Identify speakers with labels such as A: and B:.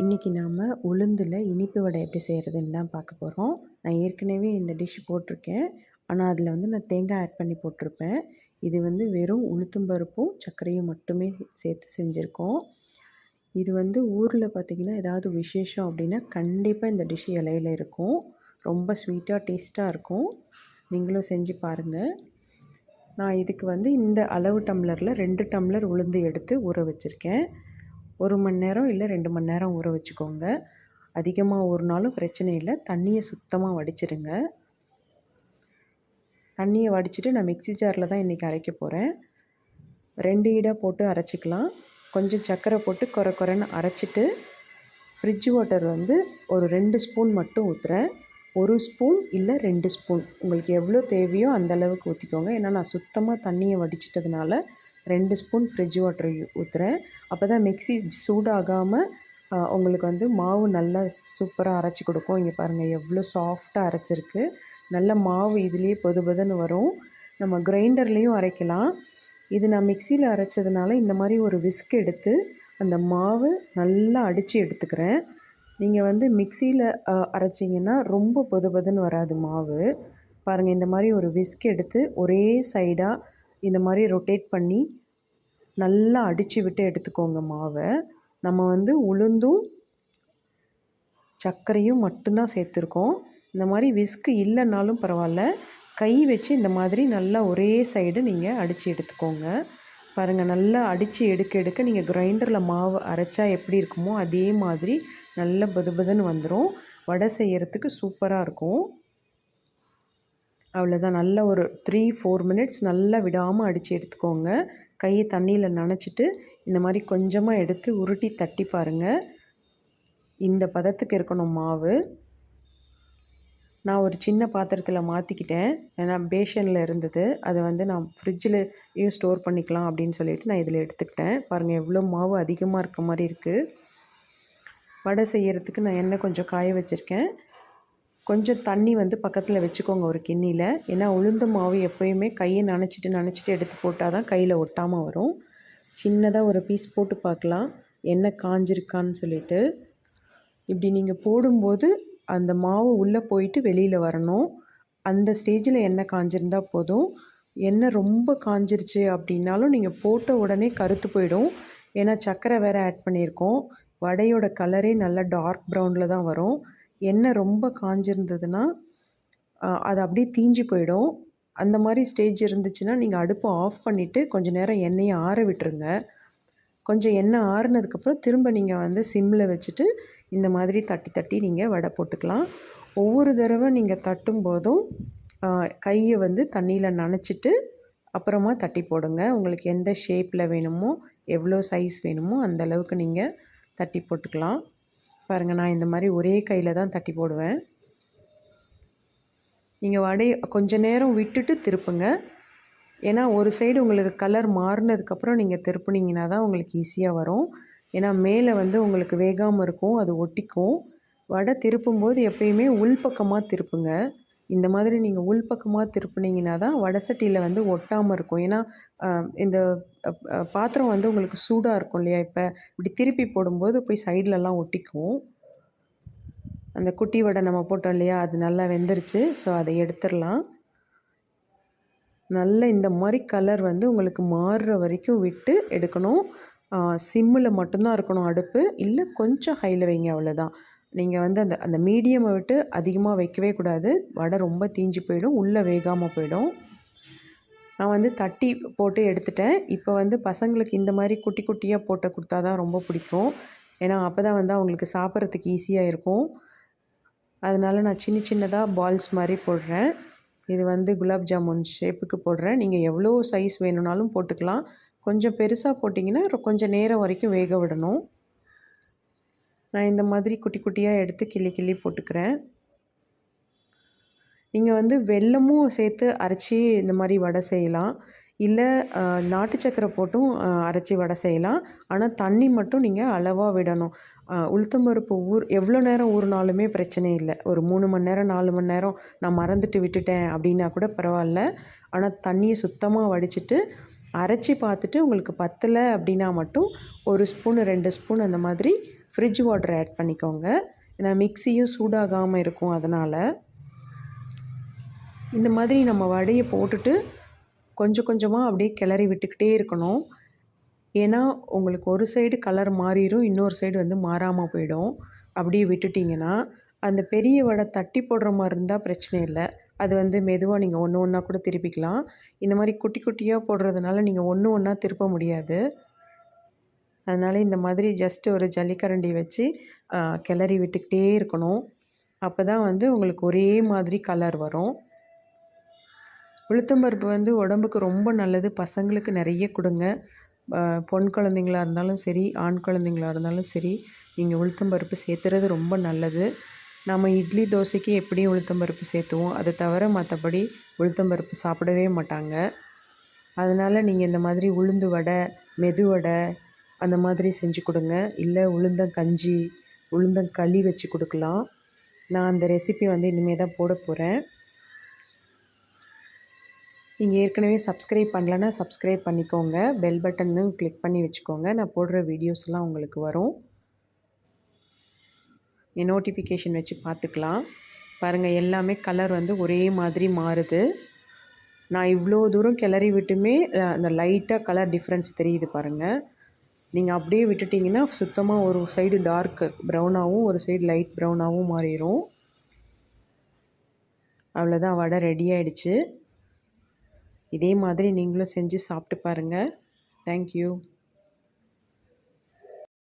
A: இன்றைக்கி நாம் உளுந்தில் இனிப்பு வடை எப்படி செய்கிறதுன்னு தான் பார்க்க போகிறோம் நான் ஏற்கனவே இந்த டிஷ் போட்டிருக்கேன். ஆனால் அதில் வந்து நான் தேங்காய் ஆட் பண்ணி போட்டிருப்பேன். இது வந்து வெறும் உளுத்தும் பருப்பும் சர்க்கரையும் மட்டுமே சேர்த்து செஞ்சுருக்கோம். இது வந்து ஊரில் பார்த்திங்கன்னா ஏதாவது விசேஷம் அப்படின்னா கண்டிப்பாக இந்த டிஷ் இலையில இருக்கும். ரொம்ப ஸ்வீட்டாக டேஸ்ட்டாக இருக்கும். நீங்களும் செஞ்சு பாருங்கள் நான் இதுக்கு வந்து இந்த அளவு டம்ளரில் ரெண்டு டம்ளர் உளுந்து எடுத்து ஊற வச்சுருக்கேன். ஒரு மணி நேரம் இல்லை ரெண்டு மணி நேரம் ஊற வச்சுக்கோங்க. அதிகமாக ஊறினாலும் பிரச்சனை இல்லை. தண்ணியை சுத்தமாக வடிச்சிடுங்க தண்ணியை வடிச்சிட்டு நான் மிக்ஸி ஜாரில் தான் இன்றைக்கி அரைக்க போகிறேன் ரெண்டு ஈடாக போட்டு அரைச்சிக்கலாம். கொஞ்சம் சர்க்கரை போட்டு குறை குறைன்னு அரைச்சிட்டு ஃப்ரிட்ஜ் வாட்டர் வந்து ஒரு ரெண்டு ஸ்பூன் மட்டும் ஊற்றுறேன் ஒரு ஸ்பூன் இல்லை ரெண்டு ஸ்பூன். உங்களுக்கு எவ்வளோ தேவையோ அந்த அளவுக்கு ஊற்றிக்கோங்க ஏன்னா நான் சுத்தமாக தண்ணியை வடிச்சிட்டதுனால ரெண்டு ஸ்பூன் ஃப்ரிட்ஜ் வாட்டர் ஊற்றுறேன் அப்போ தான் மிக்ஸி சூடாகாமல் உங்களுக்கு வந்து மாவு நல்லா சூப்பராக அரைச்சி கொடுக்கும். இங்கே பாருங்கள் எவ்வளோ சாஃப்டாக அரைச்சிருக்கு. நல்ல மாவு இதுலேயே பொது பொதுன்னு வரும். நம்ம கிரைண்டர்லேயும் அரைக்கலாம். இது நான் மிக்சியில் அரைச்சதுனால இந்த மாதிரி ஒரு விஸ்க் எடுத்து அந்த மாவு நல்லா அடித்து எடுத்துக்கிறேன். நீங்கள் வந்து மிக்சியில் அரைச்சிங்கன்னா ரொம்ப பொது பொதுன்னு வராது மாவு. பாருங்கள் இந்த மாதிரி ஒரு விஸ்க் எடுத்து ஒரே சைடாக இந்த மாதிரி ரொட்டேட் பண்ணி நல்லா அடித்து விட்டு எடுத்துக்கோங்க மாவை. நம்ம வந்து உளுந்தும் சர்க்கரையும் மட்டும்தான் சேர்த்துருக்கோம். இந்த மாதிரி விஸ்க்கு இல்லைனாலும் பரவாயில்ல. கை வச்சு இந்த மாதிரி நல்லா ஒரே சைடு நீங்கள் அடித்து எடுத்துக்கோங்க. பாருங்கள் நல்லா அடித்து எடுக்க எடுக்க நீங்கள் கிரைண்டரில் மாவு அரைச்சா எப்படி இருக்குமோ அதே மாதிரி நல்ல பதுபதுன்னு வந்துடும் வடை செய்கிறதுக்கு சூப்பராக இருக்கும். அவ்வளோதான் நல்ல ஒரு த்ரீ ஃபோர் மினிட்ஸ் நல்லா விடாமல் அடித்து எடுத்துக்கோங்க. கையை தண்ணியில் நனைச்சிட்டு இந்த மாதிரி கொஞ்சமாக எடுத்து உருட்டி தட்டி பாருங்கள் இந்த பதத்துக்கு இருக்கணும் மாவு. நான் ஒரு சின்ன பாத்திரத்தில் மாற்றிக்கிட்டேன் ஏன்னா பேஷனில் இருந்தது. அதை வந்து நான் ஃப்ரிட்ஜிலையும் ஸ்டோர் பண்ணிக்கலாம் அப்படின்னு சொல்லிட்டு நான் இதில் எடுத்துக்கிட்டேன். பாருங்கள் எவ்வளோ மாவு அதிகமாக இருக்க மாதிரி இருக்குது வடை செய்கிறதுக்கு நான் எண்ணெய் கொஞ்சம் காய வச்சுருக்கேன். கொஞ்சம் தண்ணி வந்து பக்கத்தில் வச்சுக்கோங்க ஒரு கிண்ணியில் ஏன்னா உளுந்த மாவு எப்போயுமே கையை நனைச்சிட்டு நனைச்சிட்டு எடுத்து போட்டால் தான் கையில் ஒட்டாமல் வரும். சின்னதாக ஒரு பீஸ் போட்டு பார்க்கலாம். எண்ணெய் காஞ்சிருக்கான்னு சொல்லிட்டு. இப்படி நீங்கள் போடும்போது அந்த மாவு உள்ளே போயிட்டு வெளியில் வரணும். அந்த ஸ்டேஜில் எண்ணெய் காஞ்சிருந்தால் போதும். எண்ணெய் ரொம்ப காஞ்சிருச்சு அப்படின்னாலும் நீங்கள் போட்ட உடனே கருத்து போயிடும். ஏன்னா சர்க்கரை வேறு ஆட் பண்ணியிருக்கோம். வடையோட கலரே நல்லா டார்க் ப்ரௌனில் தான் வரும். எண்ணெய் ரொம்ப காஞ்சிருந்ததுன்னா அது அப்படியே தீஞ்சு போயிடும். அந்த மாதிரி ஸ்டேஜ் இருந்துச்சுன்னா நீங்கள் அடுப்பை ஆஃப் பண்ணிவிட்டு கொஞ்சம் நேரம் எண்ணெயை ஆற விட்டுருங்க. கொஞ்சம் எண்ணெய் ஆறுனதுக்கப்புறம் திரும்ப நீங்கள் வந்து சிம்மில் வச்சுட்டு இந்த மாதிரி தட்டி தட்டி நீங்கள் வடை போட்டுக்கலாம். ஒவ்வொரு தடவை நீங்கள் தட்டும் போதும் கையை வந்து தண்ணியில் நனைச்சிட்டு அப்புறமா தட்டி போடுங்க. உங்களுக்கு எந்த ஷேப்பில் வேணுமோ எவ்வளோ சைஸ் வேணுமோ அந்த அளவுக்கு நீங்கள் தட்டி போட்டுக்கலாம். பாருங்கள் நான் இந்த மாதிரி ஒரே கையில் தான் தட்டி போடுவேன். நீங்கள் வடை கொஞ்ச நேரம் விட்டுட்டு திருப்புங்க. ஏன்னா ஒரு சைடு உங்களுக்கு கலர் மாறினதுக்கப்புறம் நீங்கள் திருப்புனீங்கன்னா தான் உங்களுக்கு ஈஸியாக வரும். ஏன்னா மேலே வந்து உங்களுக்கு வேகாமல் இருக்கும் அது ஒட்டிக்கும். வடை திருப்பும்போது எப்பயுமே உள்பக்கமாக திருப்புங்க. இந்த மாதிரி நீங்கள் உள்பக்கமாக திருப்புனீங்கன்னா தான் வடசட்டியில் வந்து ஒட்டாமல் இருக்கும். ஏன்னா இந்த பாத்திரம் வந்து உங்களுக்கு சூடாக இருக்கும் இல்லையா? இப்போ இப்படி திருப்பி போடும்போது போய் சைட்லலாம் ஒட்டிக்கும். அந்த குட்டி வடை நம்ம போட்டோம் இல்லையா? அது நல்லா வெந்துருச்சு. ஸோ அதை எடுத்துடலாம். நல்ல இந்த மாதிரி கலர் வந்து உங்களுக்கு மாறுற வரைக்கும் விட்டு எடுக்கணும். சிம்மில் மட்டும்தான் இருக்கணும் அடுப்பு. இல்லை கொஞ்சம் ஹையில் வைங்க அவ்வளோதான் நீங்கள் வந்து அந்த அந்த மீடியமை விட்டு அதிகமாக வைக்கவே கூடாது. வடை ரொம்ப தீஞ்சு போயிடும். உள்ளே வேகாமல் போயிடும். நான் வந்து தட்டி போட்டு எடுத்துட்டேன். இப்போ வந்து பசங்களுக்கு இந்த மாதிரி குட்டி குட்டியாக போட்டு கொடுத்தா தான் ரொம்ப பிடிக்கும். ஏன்னா அப்போ தான் வந்து அவங்களுக்கு சாப்பிட்றதுக்கு ஈஸியாக இருக்கும். அதனால் நான் சின்ன சின்னதாக பால்ஸ் மாதிரி போடுறேன். இது வந்து குலாப் ஜாமுன் ஷேப்புக்கு போடுறேன். நீங்கள் எவ்வளோ சைஸ் வேணும்னாலும் போட்டுக்கலாம். கொஞ்சம் பெருசாக போட்டிங்கன்னா கொஞ்சம் நேரம் வரைக்கும் வேக விடணும். நான் இந்த மாதிரி குட்டி குட்டியாக எடுத்து கிள்ளி கிள்ளி போட்டுக்கிறேன். நீங்கள் வந்து வெல்லமும் சேர்த்து அரைச்சி இந்த மாதிரி வடை செய்யலாம். இல்லை நாட்டு சக்கரை போட்டும் அரைச்சி வடை செய்யலாம். ஆனால் தண்ணி மட்டும் நீங்கள் அளவாக விடணும். உளுத்தம்பருப்பு ஊர் எவ்வளோ நேரம் ஊறினாலுமே பிரச்சனை இல்லை. ஒரு மூணு மணி நேரம் நாலு மணி நேரம் நான் மறந்துட்டு விட்டுட்டேன் அப்படின்னா கூட பரவாயில்ல. ஆனால் தண்ணியை சுத்தமாக வடிச்சிட்டு அரைச்சி பார்த்துட்டு உங்களுக்கு பத்தலை அப்படின்னா மட்டும் ஒரு ஸ்பூன் ரெண்டு ஸ்பூன் அந்த மாதிரி ஃப்ரிட்ஜ் வாட்டர் ஆட் பண்ணிக்கோங்க. ஏன்னா மிக்சியும் சூடாகாமல் இருக்கும் அதனால். இந்த மாதிரி நம்ம வடையை போட்டுட்டு கொஞ்சம் கொஞ்சமாக அப்படியே கிளறி விட்டுக்கிட்டே இருக்கணும். ஏன்னா உங்களுக்கு ஒரு சைடு கலர் மாறிடும் இன்னொரு சைடு வந்து மாறாமல் போயிடும். அப்படியே விட்டுட்டிங்கன்னா அந்த பெரிய வடை தட்டி போடுற மாதிரி இருந்தால் பிரச்சனை இல்லை. அது வந்து மெதுவாக நீங்கள் ஒன்று ஒன்றா கூட திருப்பிக்கலாம். இந்த மாதிரி குட்டி குட்டியாக போடுறதுனால நீங்கள் ஒன்று ஒன்றா திருப்ப முடியாது. அதனால் இந்த மாதிரி ஜஸ்ட் ஒரு ஜல்லிக்கரண்டி வச்சு கிளறி விட்டுக்கிட்டே இருக்கணும். அப்போ தான் வந்து உங்களுக்கு ஒரே மாதிரி கலர் வரும். உளுத்தம்பருப்பு வந்து உடம்புக்கு ரொம்ப நல்லது. பசங்களுக்கு நிறைய கொடுங்க. பொன் குழந்தைங்களாக இருந்தாலும் சரி ஆண் குழந்தைங்களா இருந்தாலும் சரி நீங்கள் உளுத்தம்பருப்பு சேர்த்துறது ரொம்ப நல்லது. நம்ம இட்லி தோசைக்கு எப்படியும் உளுத்தம்பருப்பு சேர்த்துவோம். அதை தவிர மற்றபடி உளுத்தம்பருப்பு சாப்பிடவே மாட்டாங்க. அதனால் நீங்கள் இந்த மாதிரி உளுந்து வடை மெது வடை அந்த மாதிரி செஞ்சு கொடுங்க. இல்லை உளுந்தங்கஞ்சி உளுந்தங்களி வச்சு கொடுக்கலாம். நான் அந்த ரெசிபி வந்து இனிமேல் தான் போட போகிறேன் நீங்கள் ஏற்கனவே சப்ஸ்கிரைப் பண்ணலன்னா சப்ஸ்கிரைப் பண்ணிக்கோங்க. பெல் பட்டனும் கிளிக் பண்ணி வச்சுக்கோங்க. நான் போடுற வீடியோஸ்லாம் உங்களுக்கு வரும். நோட்டிஃபிகேஷன் வச்சு பார்த்துக்கலாம். பாருங்கள் எல்லாமே கலர் வந்து ஒரே மாதிரி மாறுது. நான் இவ்வளோ தூரம் கிளறி விட்டுமே அந்த லைட்டாக கலர் டிஃப்ரென்ஸ் தெரியுது பாருங்கள் நீங்கள் அப்படியே விட்டுட்டிங்கன்னா சுத்தமாக ஒரு சைடு டார்க் ப்ரௌனாகவும் ஒரு சைடு லைட் ப்ரௌனாகவும் மாறிடும் அவ்வளோதான் வடை ரெடி ஆகிடுச்சு இதே மாதிரி நீங்களும் செஞ்சு சாப்பிட்டு பாருங்கள் தேங்க்யூ